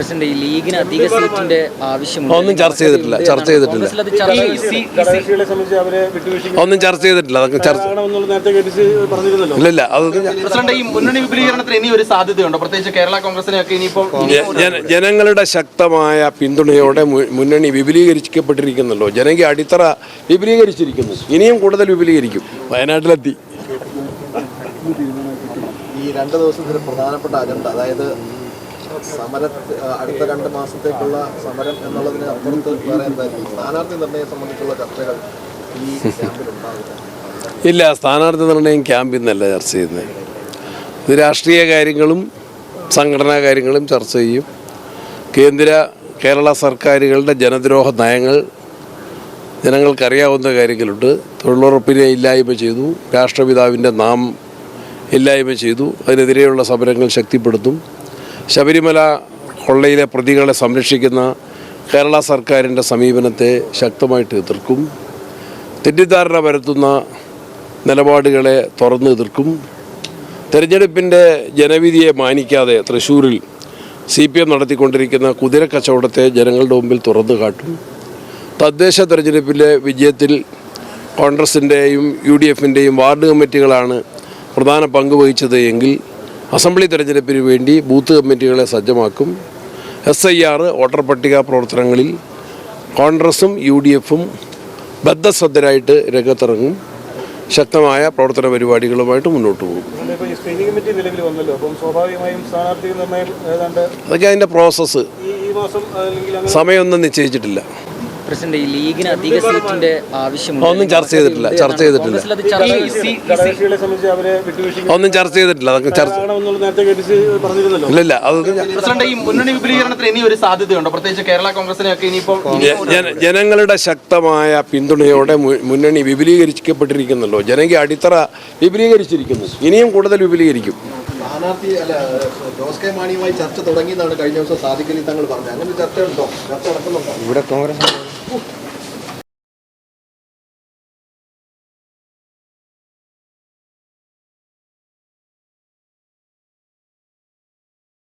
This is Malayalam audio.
പ്രസിഡന്റ് ഈ ലീഗിന് അധിക സീറ്റിന്റെ ആവശ്യമുണ്ട്? ഒന്നും ചർച്ച ചെയ്തിട്ടില്ല, ചർച്ച ചെയ്തിട്ടില്ല. ഒന്നും ചർച്ച ചെയ്തിട്ടില്ല അതൊക്കെ ചർച്ച ഇല്ല പ്രസിഡന്റ് ഈ മുന്നണി വിപുലീകരണത്തിന് ഇനി ഒരു സാധ്യതയുണ്ടോ? പ്രത്യേകിച്ച് കേരള കോൺഗ്രസിനെയൊക്കെ ഇനിയിപ്പോൾ ജനങ്ങളുടെ ശക്തമായ പിന്തുണയോടെ മുന്നണി വിപുലീകരിക്കപ്പെട്ടിരിക്കുന്നല്ലോ ജനകീയ അടിത്തറ വിപുലീകരിച്ചിരിക്കുന്നു. ഇനിയും കൂടുതൽ വിപുലീകരിക്കും. വയനാട്ടിലെത്തി. ഈ രണ്ട് ദിവസത്തിന് പ്രധാനപ്പെട്ട അജണ്ട അതായത് സമര അടുത്ത രണ്ട് മാസത്തേക്കുള്ള സമരം എന്നുള്ളതിന് അപ്പുറത്ത് വേറെ എന്തായിരിക്കും? സ്ഥാനാർത്ഥി നിർണയം സംബന്ധിച്ചുള്ള ചർച്ചകൾ ഈ ക്യാമ്പിൽ ഉണ്ടാവില്ല. ഇല്ല സ്ഥാനാർത്ഥി നിർണയം ക്യാമ്പിൽ നിന്നല്ല ചർച്ച ചെയ്യുന്നത്. ഇത് രാഷ്ട്രീയ കാര്യങ്ങളും സംഘടനാ കാര്യങ്ങളും ചർച്ച ചെയ്യും. കേന്ദ്ര കേരള സർക്കാരുകളുടെ ജനദ്രോഹ നയങ്ങൾ ജനങ്ങൾക്കറിയാവുന്ന കാര്യങ്ങളുണ്ട്. തൊഴിലുറപ്പിനെ ഇല്ലായ്മ ചെയ്തു രാഷ്ട്രപിതാവിന്റെ നാം ഇല്ലായ്മ ചെയ്തു അതിനെതിരെയുള്ള സമരങ്ങൾ ശക്തിപ്പെടുത്തും. ശബരിമല കൊള്ളയിലെ പ്രതികളെ സംരക്ഷിക്കുന്ന കേരള സർക്കാരിന്റെ സമീപനത്തെ ശക്തമായിട്ട് എതിർക്കും. തെറ്റിദ്ധാരണ വരുത്തുന്ന നിലപാടുകളെ തുറന്ന് എതിർക്കും. തെരഞ്ഞെടുപ്പിന്റെ ജനവിധിയെ മാനിക്കാതെ തൃശ്ശൂരിൽ സി പി എം നടത്തിക്കൊണ്ടിരിക്കുന്ന കുതിര കച്ചവടത്തെ ജനങ്ങളുടെ മുമ്പിൽ തുറന്നു കാട്ടും. തദ്ദേശ തെരഞ്ഞെടുപ്പിലെ വിജയത്തിൽ കോൺഗ്രസിന്റെയും യു ഡി എഫിന്റെയും വാർഡ് കമ്മിറ്റികളാണ് പ്രധാന പങ്ക് വഹിച്ചത് എങ്കിൽ അസംബ്ലി തെരഞ്ഞെടുപ്പിന് വേണ്ടി ബൂത്ത് കമ്മിറ്റികളെ സജ്ജമാക്കും. എസ് ഐ ആർ വോട്ടർ പട്ടിക പ്രവർത്തനങ്ങളിൽ കോൺഗ്രസും യു ഡി എഫും ബദ്ധശ്രദ്ധരായിട്ട് രംഗത്തിറങ്ങും. ശക്തമായ പ്രവർത്തന പരിപാടികളുമായിട്ട് മുന്നോട്ട് പോകും. അതൊക്കെ അതിന്റെ പ്രോസസ്സ് സമയമൊന്നും നിശ്ചയിച്ചിട്ടില്ല. പ്രസിഡന്റ് ഈ ലീഗിന് അധിക സീറ്റിന്റെ ആവശ്യമുണ്ട്. ഒന്നും ചർച്ച ചെയ്തിട്ടില്ല, ചർച്ച ചെയ്തിട്ടില്ല. അത് ഒന്നും ചർച്ച ചെയ്തിട്ടില്ല അതൊക്കെ ചർച്ച ഇല്ലില്ല അതൊന്നും പ്രസിഡന്റ് ഈ മുന്നണി വിപുലീകരണത്തിന് ഇനി ഒരു സാധ്യതയുണ്ടോ? പ്രത്യേകിച്ച് കേരള ജ- ജന- ജനങ്ങളുടെ ശക്തമായ പിന്തുണയോടെ മുന്നണി വിപുലീകരിക്കപ്പെട്ടിരിക്കുന്നല്ലോ ജനകീയ അടിത്തറ വിപുലീകരിച്ചിരിക്കുന്നു. ഇനിയും കൂടുതൽ വിപുലീകരിക്കും. സ്ഥാനാർത്ഥി അല്ല ജോസ് കെ മാണിയുമായി ചർച്ച തുടങ്ങിയെന്നാണ് കഴിഞ്ഞ ദിവസം സാധിക്കലി തങ്ങൾ പറഞ്ഞത്. അങ്ങനെ ചർച്ച ഉണ്ടോ ചർച്ച നടക്കുന്നുണ്ടോ? ഇവിടെ കോൺഗ്രസ് 오.